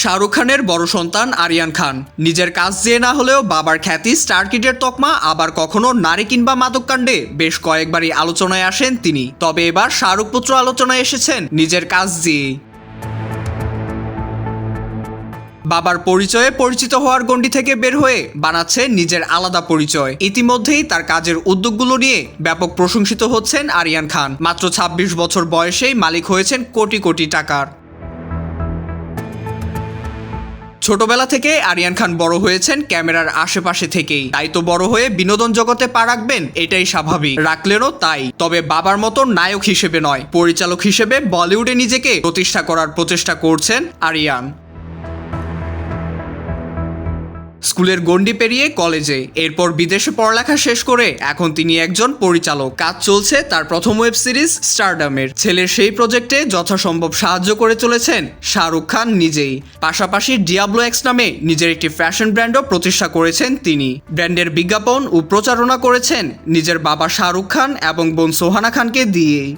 শাহরুখ খানের বড় সন্তান আরিয়ান খান। নিজের কাজ দিয়ে না হলেও বাবার খ্যাতি, স্টার কিডের তকমা, আবার কখনো নারী কিংবা মাদক কাণ্ডে বেশ কয়েকবারই আলোচনায় আসেন তিনি। তবে এবার শাহরুখ পুত্র আলোচনায় এসেছেন নিজের কাজ দিয়ে বাবার পরিচয়ে পরিচিত হওয়ার গণ্ডি থেকে বের হয়ে বানাচ্ছে নিজের আলাদা পরিচয়। ইতিমধ্যেই তার কাজের উদ্যোগগুলো নিয়ে ব্যাপক প্রশংসিত হচ্ছেন আরিয়ান খান। মাত্র ২৬ বছর বয়সেই মালিক হয়েছেন কোটি কোটি টাকার। ছোটবেলা থেকে আরিয়ান খান বড় হয়েছেন ক্যামেরার আশেপাশে থেকেই। তাই তো বড় হয়ে বিনোদন জগতে পা রাখবেন, এটাই স্বাভাবিক। রাখলেনও তাই, তবে বাবার মতো নায়ক হিসেবে নয়, পরিচালক হিসেবে বলিউডে নিজেকে প্রতিষ্ঠা করার প্রচেষ্টা করছেন আরিয়ান। স্কুলের গণ্ডি পেরিয়ে কলেজে, এরপর বিদেশে পড়ালেখা শেষ করে এখন তিনি একজন পরিচালক। কাজ চলছে তার প্রথম ওয়েব সিরিজ স্টারডামের। ছেলের সেই প্রজেক্টে যথাসম্ভব সাহায্য করে চলেছেন শাহরুখ খান নিজেই। পাশাপাশি ডিয়াবলো এক্স নামে নিজের একটি ফ্যাশন ব্র্যান্ডও প্রতিষ্ঠা করেছেন তিনি। ব্র্যান্ডের বিজ্ঞাপন ও প্রচারণা করেছেন নিজের বাবা শাহরুখ খান এবং বোন সোহানা খানকে দিয়েই।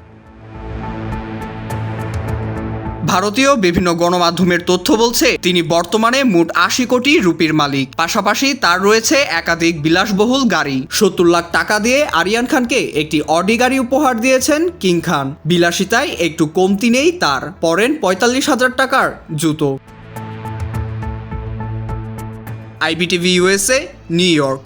ভারতীয় বিভিন্ন গণমাধ্যমের তথ্য বলছে, তিনি বর্তমানে মোট আশি কোটি রুপির মালিক। পাশাপাশি তার রয়েছে একাধিক বিলাসবহুল গাড়ি। সত্তর লাখ টাকা দিয়ে আরিয়ান খানকে একটি অডি গাড়ি উপহার দিয়েছেন কিং খান। বিলাসিতায় একটু কমতি নেই তার, পরেন পঁয়তাল্লিশ হাজার টাকার জুতো। IBTV USA New York.